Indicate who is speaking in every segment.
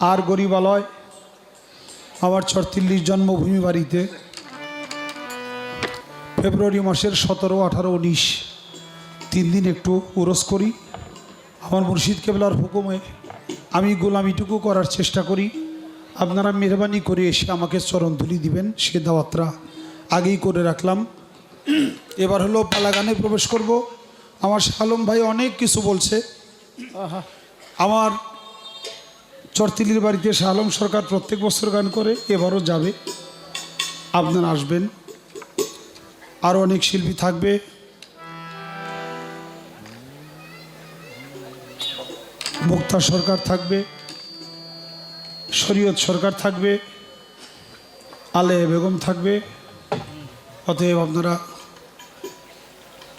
Speaker 1: আর গরিবালয় আমার ছত্রিশ জন্মভূমি বাড়িতে ফেব্রুয়ারি মাসের সতেরো আঠারো উনিশ তিন দিন একটু উরস করি। আমার মুর্শিদ কেবলার হুকুমে আমি গোলামিটুকু করার চেষ্টা করি। আপনারা মেহরবানি করে এসে আমাকে চরণধুলি দিবেন সে দাওয়াতরা আগেই করে রাখলাম। এবার হলো পালাগানে প্রবেশ করব। আমার শালম ভাই অনেক কিছু বলছে। আমার চরতিলির বাড়িতে শাহ আলম সরকার প্রত্যেক বছর গান করে, এবারও যাবে। আপনারা আসবেন। আরও অনেক শিল্পী থাকবে। মুক্তা সরকার থাকবে। শরীয়ত সরকার থাকবে। আলে বেগম থাকবে। অতএব আপনারা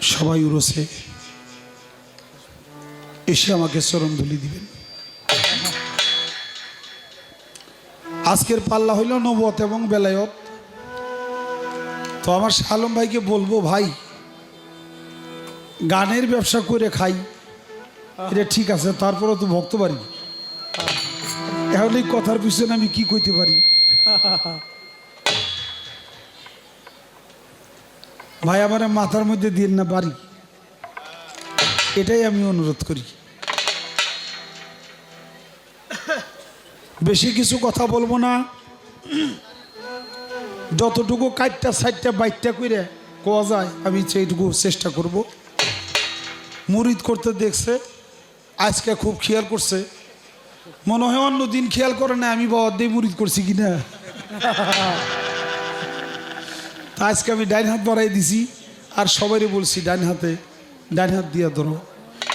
Speaker 1: সবাই উরসে। এসে আমাকে চরণ ধুলি দিবেন। আজকের পাল্লা হইল নবত এবং বেলায়ত। তো আমার শালম ভাইকে বলব, ভাই, গানের ব্যবসা করে খাই। এটা ঠিক আছে তারপরে তো ভক্ত পারি এখন এই কথার পিছনে আমি কি কইতে পারি? ভাই, আমার মাথার মধ্যে দিন না পারি এটাই আমি অনুরোধ করি। বেশি কিছু কথা বলব না। যতটুকু কাটটা সাইডটা বাইটটা করে কোয়া যায়, আমি সেইটুকু চেষ্টা করব। মুরিদ করতে দেখছে, আজকে খুব খেয়াল করছে। মনে হয় অন্য দিন খেয়াল করে না আমি বাবার দিয়ে মুরিদ করছি কিনা। তা আজকে আমি ডাইন হাত বাড়াই দিছি, আর সবারই বলছি ডাইন হাতে, ডাইন হাত দিয়ে ধরো।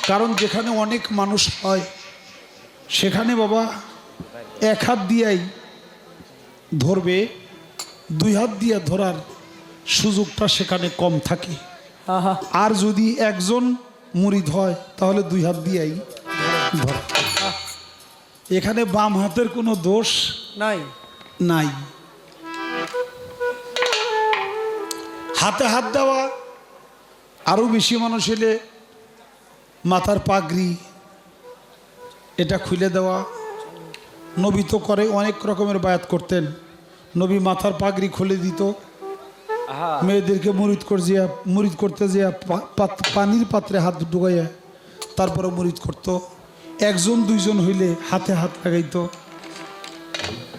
Speaker 1: কারণ যেখানে অনেক মানুষ হয়, সেখানে বাবা এক হাত দিয়াই ধরবে দুই হাত দিয়ে ধরার সুযোগটা সেখানে কম থাকে। আর যদি একজন মুরিদ হয় তাহলে দুই হাত দিয়েই ধর। এখানে বাম হাতের কোনো দোষ
Speaker 2: নাই।
Speaker 1: নাই। হাতে হাত দেওয়া আরও বেশি মানুষ এলে মাথার পাগড়ি এটা খুলে দেওয়া নবী তো করে অনেক রকমের বায়াত করতেন। নবী মাথার পাগড়ি খুলে দিত। মেয়েদেরকে মুরিদ করে যে মুরিদ করতে যে পানির পাত্রে হাত ঢুকাইয়া তারপরে মুরিদ করত। একজন দুইজন হইলে হাতে হাত লাগাইতো।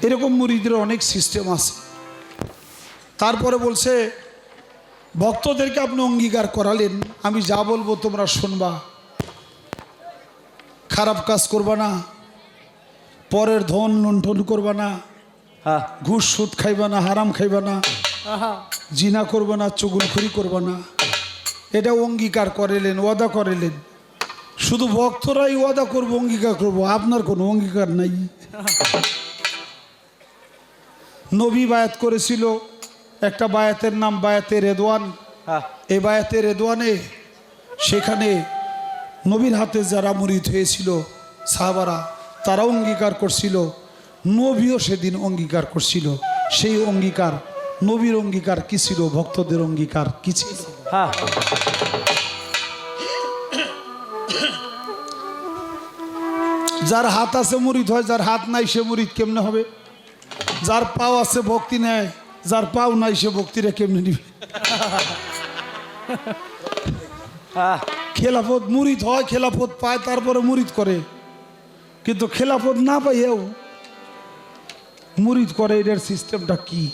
Speaker 1: এরকম মুরিদের অনেক সিস্টেম আছে। তারপরে বলছে ভক্তদেরকে আপনি অঙ্গীকার করালেন আমি যা বলব তোমরা শুনবা। খারাপ কাজ করবা না। পরের ধন লুণ্ঠন করবা না
Speaker 2: হ্যাঁ।
Speaker 1: ঘুষ সুদ খাইবা না হারাম খাইবা না জিনা করবা না চুগুলখুরি করবা না। এটা অঙ্গীকার করেলেন ওয়াদা করেলেন। শুধু ভক্তরাই ওয়াদা করব অঙ্গীকার করব আপনার কোনো অঙ্গীকার নাই। নবী বায়াত করেছিল একটা বায়াতের নাম বায়াতে রেদওয়ান।
Speaker 2: হ্যাঁ।
Speaker 1: এই বায়াতে রেদওয়ানে সেখানে নবীর হাতে যারা মুরিদ হয়েছিল সাহাবারা তারা অঙ্গীকার করছিল নবীও সেদিন অঙ্গীকার করছিল। সেই অঙ্গীকার নবীর অঙ্গীকার কি ছিল ভক্তদের অঙ্গীকার কি ছিল? যার হাত আছে মুরিদ হয় যার হাত নাই সে মুরিদ কেমনে হবে? যার পাও আছে ভক্তি নেয় যার পাও নাই সে ভক্তিটা কেমনে নিবে? খেলাফত মুরিদ হয় খেলাফত পায় তারপরে মুরিদ করে। কিন্তু খেলাফত না পাইয়াও মুরিদ করে এটার সিস্টেমটা কি?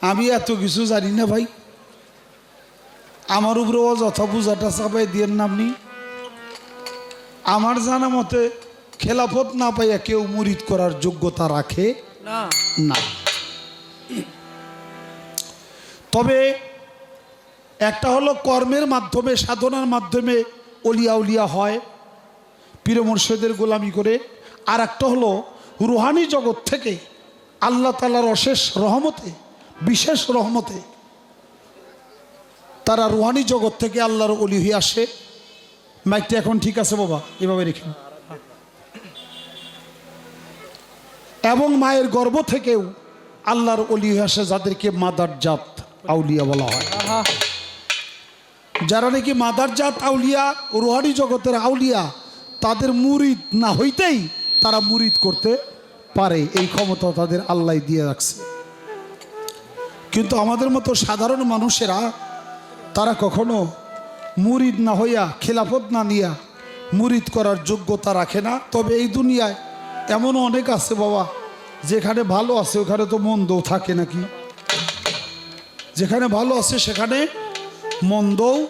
Speaker 1: আমি এত কিছু জানি না ভাই। আমার উপরে অযথা পূজাটা চাপাই দিয়ে আপনি। আমার জানা মতে খেলাফত না পাইয়া কেউ মুরিদ করার যোগ্যতা রাখে
Speaker 2: না।
Speaker 1: তবে একটা হলো কর্মের মাধ্যমে সাধনার মাধ্যমে অলিয়া উলিয়া হয়। পীর মুর্শেদের গোলামি করে আর একটা হলো রুহানি জগৎ থেকে আল্লাহ তালার অশেষ রহমতে, বিশেষ রহমতে তারা রুহানি জগৎ থেকে আল্লাহর অলি হয়ে আসে। মাইকটা এখন ঠিক আছে বাবা, এভাবে রেখে এবং মায়ের গর্ভ থেকেও আল্লাহর অলি হয়ে আসে যাদেরকে মাদার জাত আউলিয়া বলা হয়। যারা নাকি মাদার জাত আউলিয়া, রুহানি জগতের আউলিয়া তাদের মুরিদ না হইতেই তারা মুরিদ করতে পারে। এই ক্ষমতা তাদের আল্লাহ দিয়ে রাখছে। কিন্তু আমাদের মতো সাধারণ মানুষেরা তারা কখনো মুরিদ না হইয়া খেলাফত না নিয়া মুরিদ করার যোগ্যতা রাখে না। তবে এই দুনিয়ায় এমনও অনেক আছে বাবা যেখানে ভালো আছে ওখানে তো মন্দও থাকে নাকি? যেখানে ভালো আছে সেখানে মন্দও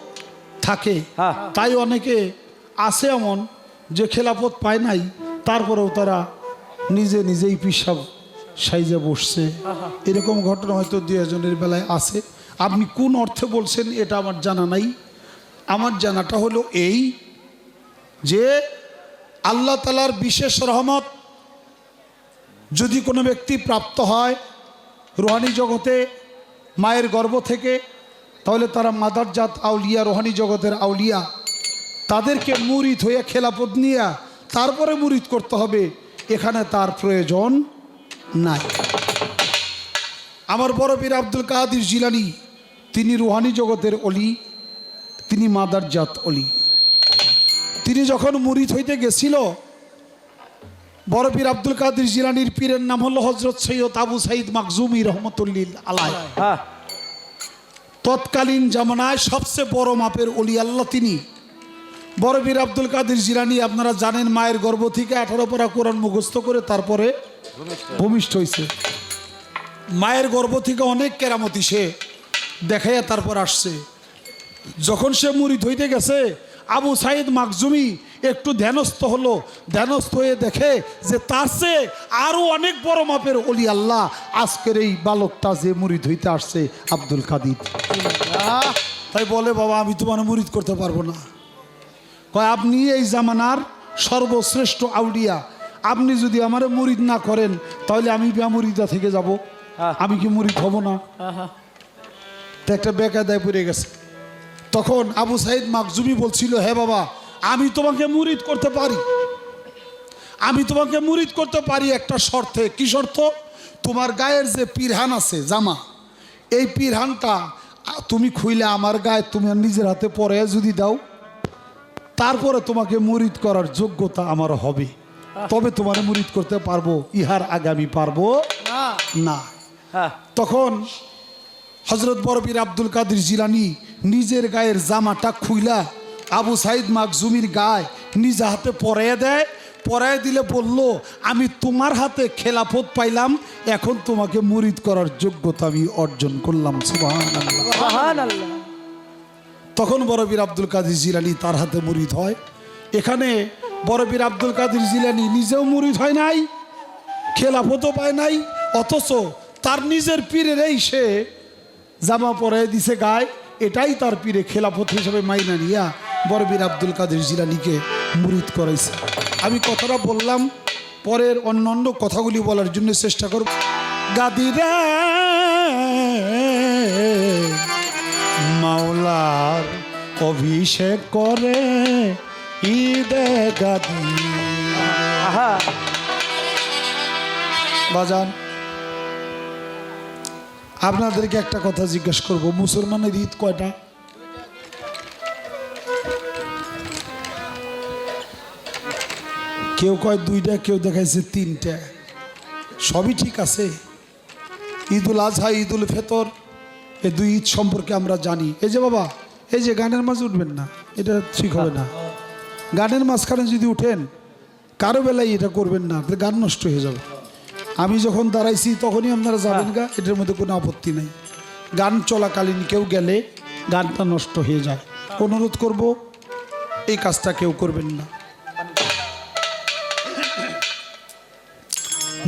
Speaker 1: থাকে।
Speaker 2: হ্যাঁ।
Speaker 1: তাই অনেকে আছে এমন যে খেলাফত পায় নাই তারপরেও তারা নিজে নিজেই পিসাব সাইজে বসছে। এরকম ঘটনা হয়তো দু একজনের বেলায় আছে। আপনি কোন অর্থে বলছেন এটা আমার জানা নাই। আমার জানাটা হলো এই যে আল্লাহ তালার বিশেষ রহমত যদি কোনো ব্যক্তি প্রাপ্ত হয় রোহানি জগতে মায়ের গর্ভ থেকে তাহলে তারা মাদারজাত আউলিয়া রোহানি জগতের আউলিয়া তাদেরকে মুরিদ হইয়া খেলাপদ নিয়ে তারপরে মুরিদ করতে হবে। এখানে তার প্রয়োজন নাই। আমার বড় পীর আব্দুল কাদির জিলানি তিনি রুহানি জগতের অলি তিনি মাদারজাত অলি। তিনি যখন মুরিদ হইতে গেছিল বড় পীর আব্দুল কাদির জিলানির পীরের নাম হলো হজরত সৈয়দ আবু সাইদ মাকজুমি রহমতুল্লিল আলাই
Speaker 2: হ্যাঁ।
Speaker 1: তৎকালীন জামানায় সবচেয়ে বড় মাপের অলি আল্লাহ তিনি। বড় বীর আব্দুল কাদের জিরানি আপনারা জানেন মায়ের গর্ভ থেকে আঠারো পারা কোরআন মুখস্থ করে তারপরে ভূমিষ্ঠ হয়েছে মায়ের গর্ভ থেকে অনেক কেরামতি সে দেখাইয়া তারপর আসছে। যখন সে মুড়ি ধইতে গেছে আবু সাইদ মাকজুমি একটু ধ্যানস্থ হলো। ধ্যানস্থ হয়ে দেখে যে তার চেয়ে আরও অনেক বড় মাপের অলি আল্লাহ আজকের এই বালকটা যে মুড়ি ধইতে আসছে আব্দুল কাদির। তাই বলে বাবা আমি তোমার মুরিদ করতে পারব না। কয় আপনি এই জামানার সর্বশ্রেষ্ঠ আউলিয়া। আপনি যদি আমার মুরিদ না করেন তাহলে আমি মুরিদা থেকে যাব?
Speaker 2: হ্যাঁ।
Speaker 1: আমি কি মুরিদ হব না?
Speaker 2: আহা।
Speaker 1: তো একটা বেকায়দায় পড়ে গেছে। তখন আবু সাইদ মাকজুমি বলছিল হে বাবা আমি তোমাকে মুরিদ করতে পারি। আমি তোমাকে মুরিদ করতে পারি একটা শর্তে। কি শর্ত? তোমার গায়ের যে পিরহান আছে জামা এই পিরহানটা তুমি খুইলে আমার গায়ে তুমি নিজের হাতে পরে যদি দাও তারপরে তোমাকে মুরিদ করার যোগ্যতা আমার হবে। তবে তোমার মুরিদ করতে পারব ইহার আগে আমি পারব না।
Speaker 2: হ্যাঁ।
Speaker 1: তখন হজরত বরবীর আব্দুল কাদির জিলানি নিজের গায়ের জামাটা খুইলা আবু সাইদ মাকজুমির গায়ে নিজ হাতে পরাইয়া দেয় পরাইয়া দিলে বলল আমি তোমার হাতে খেলাফত পাইলাম এখন তোমাকে মুরিদ করার যোগ্যতা আমি অর্জন করলাম। সুবহানাল্লাহ। তখন বরবীর আব্দুল কাদির জিলানি তার হাতে মুরিদ হয়। এখানে বরবীর আব্দুল কাদির জিলানি নিজেও মুরিদ হয় নাই, খেলাফতও পায় নাই, অথচ তার নিজের পীরের এই সে জামা পরে দিছে গায়ে। এটাই তার পীরে খেলাফত হিসেবে মাইনা নিয়া বরবীর আব্দুল কাদের জিলানিকে মুরিদ করাইছে। আমি কথাটা বললাম, পরের অন্যান্য কথাগুলি বলার জন্য চেষ্টা করব। গাদিরা অভিষেক করে ঈদে গাদি। বাজান আপনাদেরকে একটা কথা জিজ্ঞেস করব মুসলমানের ঈদ কয়টা? কেউ কয় দুইটা কেউ দেখাইছে তিনটা। সবই ঠিক আছে। ঈদুল আজহা ঈদুল ফেতর এই দুই ঈদ সম্পর্কে আমরা জানি। এই যে বাবা এই যে গানের মাঝে উঠবেন না, এটা ঠিক হবে না। গানের মাঝখানে যদি উঠেন, কারও বেলায় এটা করবেন না আপনার গান নষ্ট হয়ে যাবে। আমি যখন দাঁড়াইছি, তখনই আপনারা যাবেন গা, এটার মধ্যে কোনো আপত্তি নাই। গান চলাকালীন কেউ গেলে গানটা নষ্ট হয়ে যায়। অনুরোধ করব, এই কাজটা কেউ করবেন না।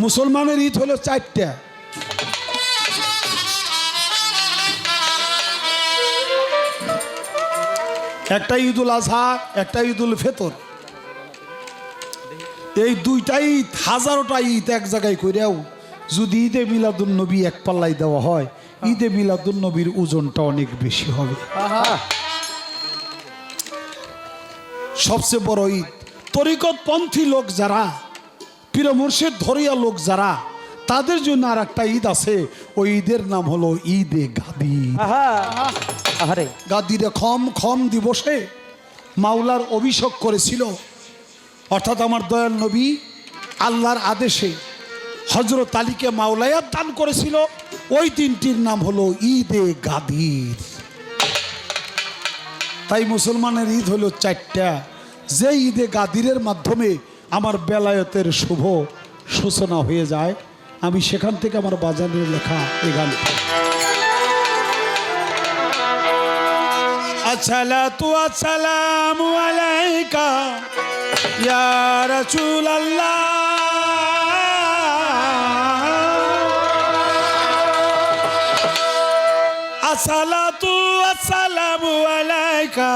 Speaker 1: মুসলমানের ঈদ হলো চারটা। একটা ঈদুল আজহা একটা ঈদুল ফেতর। এই দুইটা ঈদ হাজারোটা ঈদ এক জায়গায় করেও যদি ঈদে মিলাদুন নবী এক পাল্লাই দেওয়া হয় ঈদে মিলাদুন নবীর ওজনটা অনেক বেশি হবে। সবচেয়ে বড় ঈদ। তরিকতপন্থী লোক যারা পীর মুর্শিদ ধরিয়া লোক যারা তাদের জন্য আর একটা ঈদ আছে। ওই ঈদের নাম হলো ঈদে গাদি। গাদিরে খম খম দিবসে মাওলার অভিষেক করেছিল। অর্থাৎ আমার দয়াল নবী আল্লাহর আদেশে হজরত আলীকে মাওলায়াত দান করেছিল। ওই দিনটির নাম হলো ঈদে গাদির। তাই মুসলমানের ঈদ হলো চারটা। যে ঈদে গাদিরের মাধ্যমে আমার বেলায়তের শুভ সূচনা হয়ে যায়। আমি সেখান থেকে আমার বাজানের লেখা এই গানটি আসসালাতু আসসালামু আলাইকা ইয়া রাসূলুল্লাহ। আসসালাতু আসসালামু আলাইকা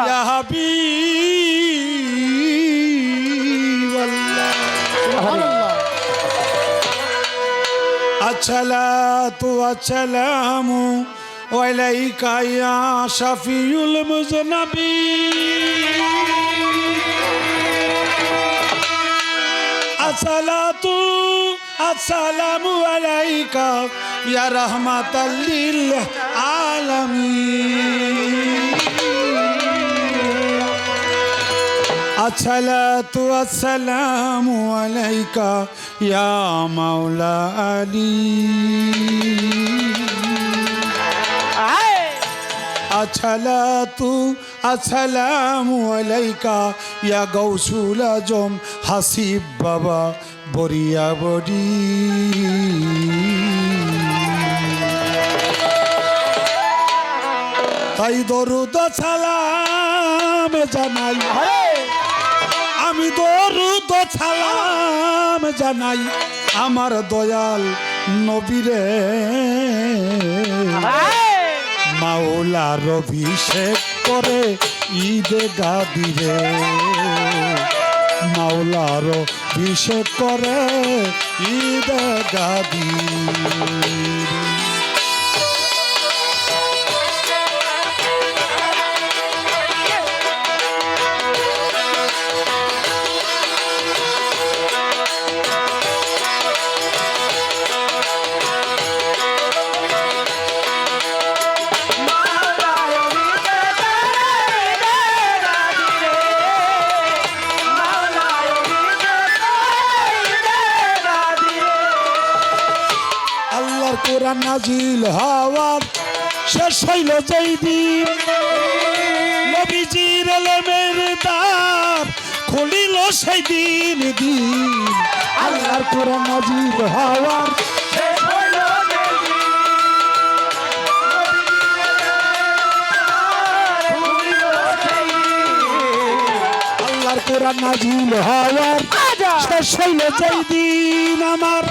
Speaker 1: ইয়া হাবিবাল্লাহ الصلاة والسلام عليك يا شفيع المذنبين الصلاة السلام عليك يا رحمة للعالمين আসসালাতু আসসালামু আলাইকা ইয়া মাওলা আলী। আসসালাতু আসসালামু আলাইকা ইয়া গৌসুল আজম হাসিব বাবা বরিয়া বডি। তাই দরুদ সালাম জানাই। হ্যাঁ আমি দরুদ সালাম জানাই, আমার দয়াল নবীরে মাওলার অভিষেক করে ঈদে গাদিরে মাওলার অভিষেক করে ঈদে গাদি নাজিল হওয়ার শেষ হইল যেই দিন। নবীজির এলেমের দ্বার খুলিল সেই দিন দিন। আল্লাহর কোরআন নাজিল হওয়ার আল্লাহর কোরআন নাজিল হওয়ার শেষ হইল যেই দিন আমার।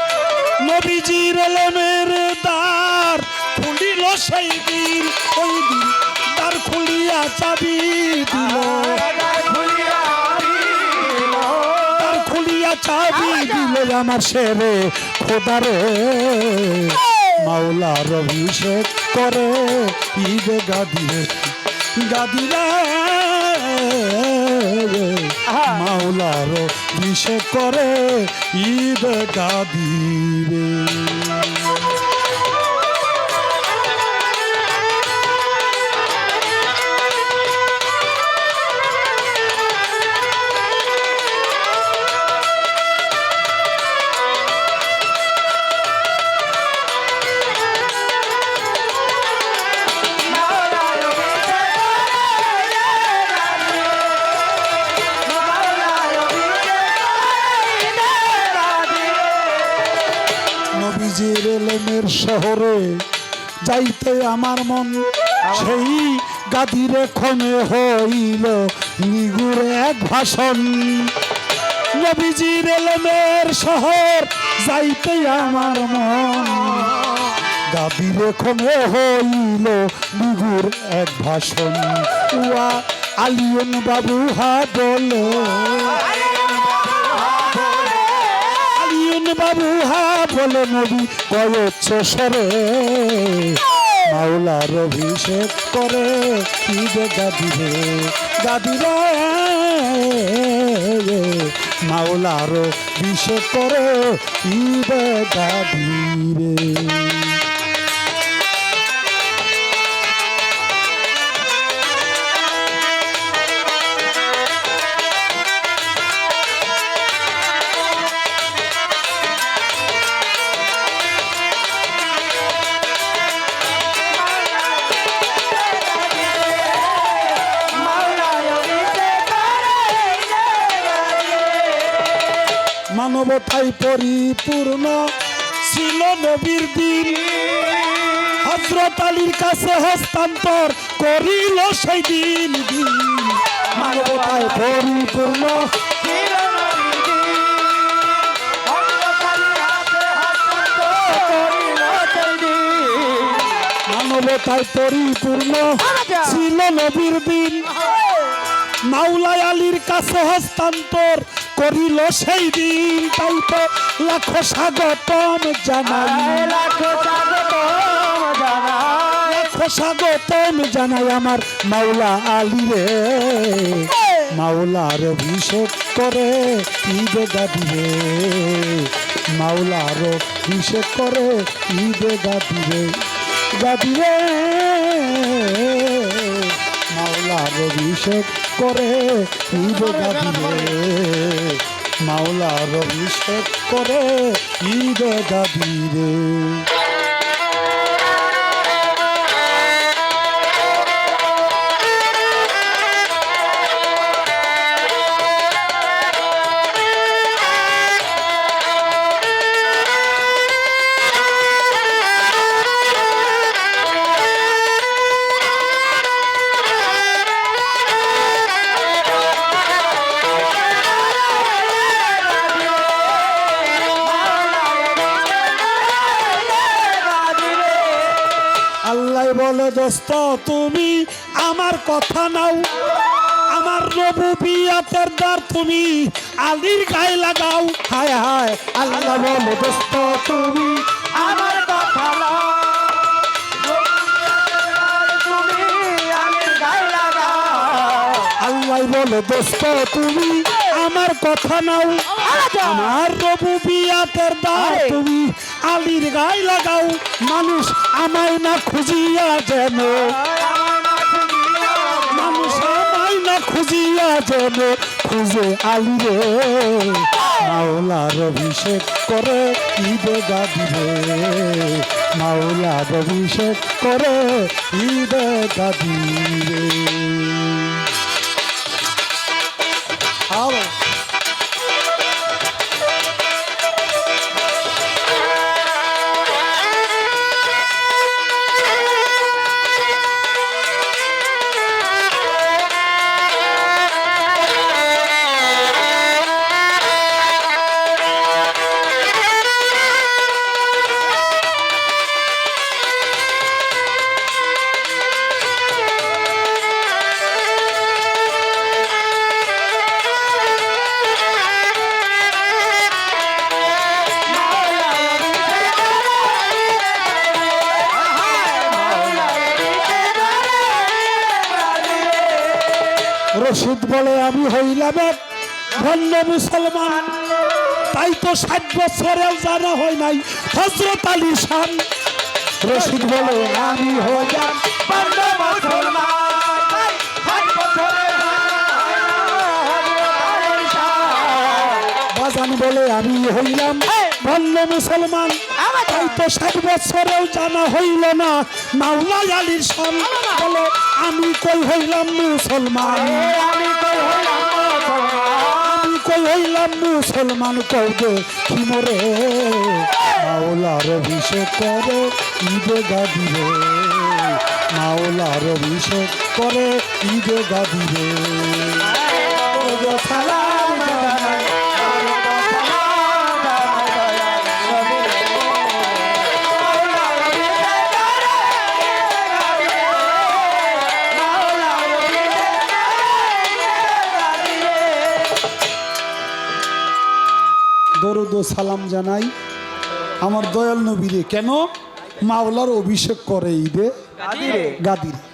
Speaker 1: নবীজির এলেমের সেই দিন ওই দিন দ্বার খুলিয়া চাবি দিল। দ্বার খুলিয়া চাবি দিল আমার শেরে খোদারে। মাওলার অভিষেক করে ঈদে গাদিরে গাদিরে। মাওলার অভিষেক করে ঈদ গাদিরে। শহরে যাইতে আমার মন, সেই গাদিরে ক্ষণে হইল নিগুড়ে এক ভাষণ। নবীজির এলেমের শহর যাইতে আমার মন, গাদিরে ক্ষণে হইল নিগুর এক ভাষণ। উয়া আলিয়ন বাবু হা বলে বাবু, হা বলে নবী কয়েছ সরে। মাওলার অভিষেক করে ঈদে গাদিরে গাদিরে মাওলার অভিষেক করে ঈদে গাদিরে কাছে হস্তান্তর করিল সেই দিন। দিন মানবতায় পরিপূর্ণ। মানবতায় পরিপূর্ণ। ছিল নবীর দিন। মাওলাই আলীর কাছে হস্তান্তর করিল সেই দিন। তাই তো লাখো স্বাগতম জানাই। লাখো স্বাগতম জানাই আমার মাওলা আলী রে। মাওলার অভিষেক করে ঈদে গাবি রে। মাওলার অভিষেক করে ঈদে গাবি রে। গাবি রে। মাওলার অভিষেক করে ঈদে গাবি রে। মাওলার অভিষেক করে ঈদে গাবি রে। দোস্ত তুমি আমার কথা নাও। আমার রবুবিয়াতের দ্বার তুমি আলির গায়ে লাগাও। হায় হায়, আল্লাহ বলে দোস্ত তুমি আমার কথা নাও। আল্লাহ বলে দোস্ত তুমি আমার কথা নাও। আমার রবুবিয়াতের দ্বার তুমি আলির গায়ে লাগাও। মানুষ আমায় না খুঁজিয়া যেন। মানুষ আমায় না খুঁজিয়া যেন। খুঁজে আলি রে। মাওলার অভিষেক করে ঈদে রে। মাওলার অভিষেক করে ঈদে গাবি মুসলমান। তাই তো ষাট বছরেও জানা হয় নাই। হজরত আলী শান। রশিদ বলে আমি হইলাম মুসলমান। বাজান বলে আমি হইলাম ধন্য মুসলমান। তাই তো ষাট বছরেও জানা হইল না। মাওলা আলীর শান বলে আমি কই হইলাম মুসলমান? কই হইলাম মুসলমান কৌদে কি মরে? মাওলার অভিষেক করে, ঈদে গাদিরে। মাওলার অভিষেক করে, ঈদে গাদিরে। ও সালাম জানাই। আমার দয়াল নবীরে কেন? মাওলার অভিষেক করে ঈদে। গাদিরে।